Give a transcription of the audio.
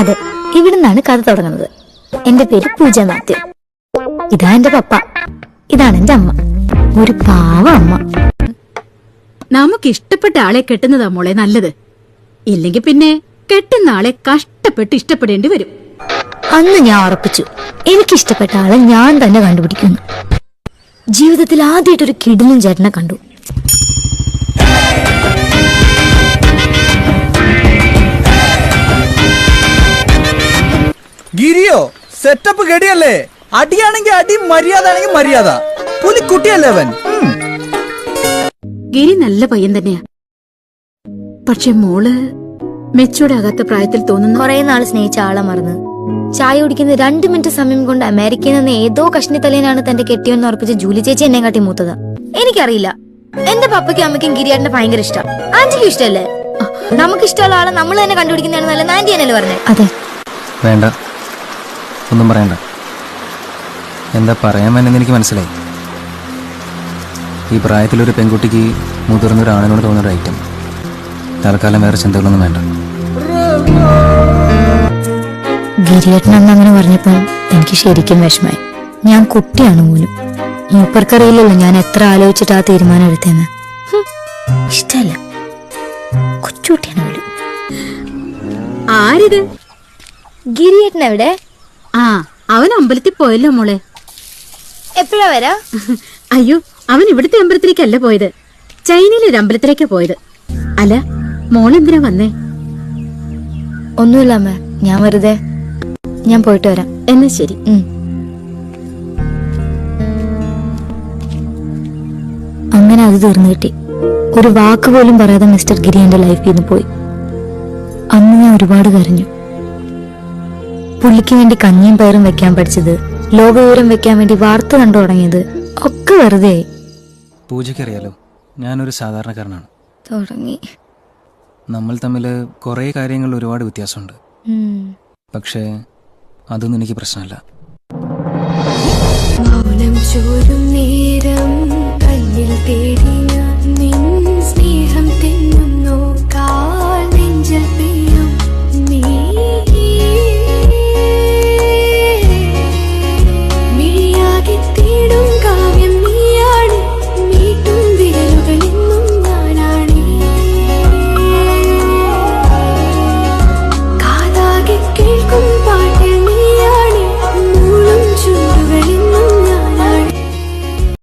അതെ ഇവിടുന്നാണ് കഥ തുടങ്ങുന്നത്. എന്റെ പേര് പൂജ മാത്യു. ഇതാ എന്റെ പപ്പ. ഇതാണ് എന്റെ അമ്മ. ഒരു പാവ അമ്മ. നമുക്ക് ഇഷ്ടപ്പെട്ട ആളെ കെട്ടുന്നതാ മോളെ നല്ലത്. ഇല്ലെങ്കിൽ പിന്നെ കെട്ടുന്ന ആളെ കഷ്ടപ്പെട്ട് ഇഷ്ടപ്പെടേണ്ടി വരും. അന്ന് ഞാൻ ഉറപ്പിച്ചു. എനിക്കിഷ്ടപ്പെട്ട ആളെ ഞാൻ തന്നെ കണ്ടുപിടിക്കുന്നു. ജീവിതത്തിൽ ആദ്യമായിട്ടൊരു കിടിലും ചേട്ടനെ കണ്ടു. ഗിരിയോ സെറ്റപ്പ് ഗടിയല്ലേ? അടിയാണെങ്കിൽ അടി മര്യാദ. ആണെങ്കിൽ മര്യാദ പുലിക്കുട്ടിയല്ലേ അവൻ ഗിരി നല്ല പയ്യൻ തന്നെയാ. പക്ഷെ മോൾ മെച്ചൂടാകാത്ത പ്രായത്തിൽ തോന്നുന്ന കുറെ നാൾ സ്നേഹിച്ച ആളെ മറന്ന്. ചായ കുടിക്കുന്ന രണ്ട് മിനിറ്റ് സമയം കൊണ്ട് അമേരിക്കയിൽ നിന്ന് ഏതോ കഷ്ണി തലേനാണ് തന്റെ കെട്ടിയെന്ന് ഉറപ്പിച്ച ജൂലി ചേച്ചി എന്നെ കാട്ടി മൂത്തത്. എനിക്കറിയില്ല. എന്റെ പപ്പയ്ക്കും അമ്മയ്ക്കും ഗിരിയാടിന്റെ ഭയങ്കര ഇഷ്ടം. ആന്റിക്കും ഇഷ്ടല്ലേ? നമുക്ക് ഇഷ്ടമുള്ള ആളെ നമ്മൾ തന്നെ കണ്ടുപിടിക്കുന്നതാണ് നല്ല ആന്റി എന്നല്ലേ പറഞ്ഞേ? അതെ. വേണ്ട. ഒന്നും പറയണ്ട. എന്താ പറയാൻ വേണ്ടെന്ന് എനിക്ക് മനസ്സിലായി. ഈ പ്രായത്തിലൊരു പെൺകുട്ടിക്ക് മുതിർന്ന ഒരു ആണിനോട് തോന്നുന്ന ഒരു ഐറ്റം. തൽക്കാലം വേറെ ചിന്തകളൊന്നും വേണ്ട. ഗിരിയേട്ടൻ അന്ന് അങ്ങനെ പറഞ്ഞപ്പോൾ എനിക്ക് ശരിക്കും വിഷമായി ഞാൻ കുട്ടിയാണ് പോലും. മൂപ്പർക്കറിയില്ലല്ലോ ഞാൻ എത്ര ആലോചിച്ചിട്ട് ആ തീരുമാനം എടുത്തേന്ന് ഇഷ്ടല്ല. കൊച്ചുകുട്ടിയാണ് പോലും. ആരിത്? ഗിരിയേട്ടൻ എവിടെ? ആ അവൻ അമ്പലത്തിൽ പോയല്ലോ മോളെ. എപ്പോഴാ വരാ? അയ്യോ അവൻ ഇവിടുത്തെ അമ്പലത്തിലേക്കല്ല പോയത്. ചൈനയിലെ ഒരു അമ്പലത്തിലേക്കാ പോയത്. അല്ല മോളെന്തിനാ വന്നേ? ഒന്നുമില്ല അമ്മ ഞാൻ വെറുതെ ഞാൻ പോയിട്ട് വരാം. എന്നാ ശരി. അങ്ങനെ അത് തീർന്നു കിട്ടി. ഒരു വാക്ക് പോലും പറയാതെ മിസ്റ്റർ ഗിരി എന്റെ ലൈഫിൽ നിന്ന് പോയി. അന്ന് ഞാൻ ഒരുപാട് കരഞ്ഞു. പുള്ളിക്ക് വേണ്ടി കഞ്ഞിയും പയറും വെക്കാൻ പഠിച്ചത് ലോകവിവരം വെക്കാൻ വേണ്ടി വാർത്ത കണ്ടു തുടങ്ങിയത് ഒക്കെ വെറുതെ. പൂജയ്ക്കറിയാലോ ഞാനൊരു സാധാരണക്കാരനാണ്. തുടങ്ങി. നമ്മൾ തമ്മിൽ കുറേ കാര്യങ്ങൾ ഒരുപാട് വ്യത്യാസമുണ്ട്. പക്ഷേ അതൊന്നും എനിക്ക് പ്രശ്നമല്ല. മൗനം ചോരും നേരം കണ്ണിൽ തേടി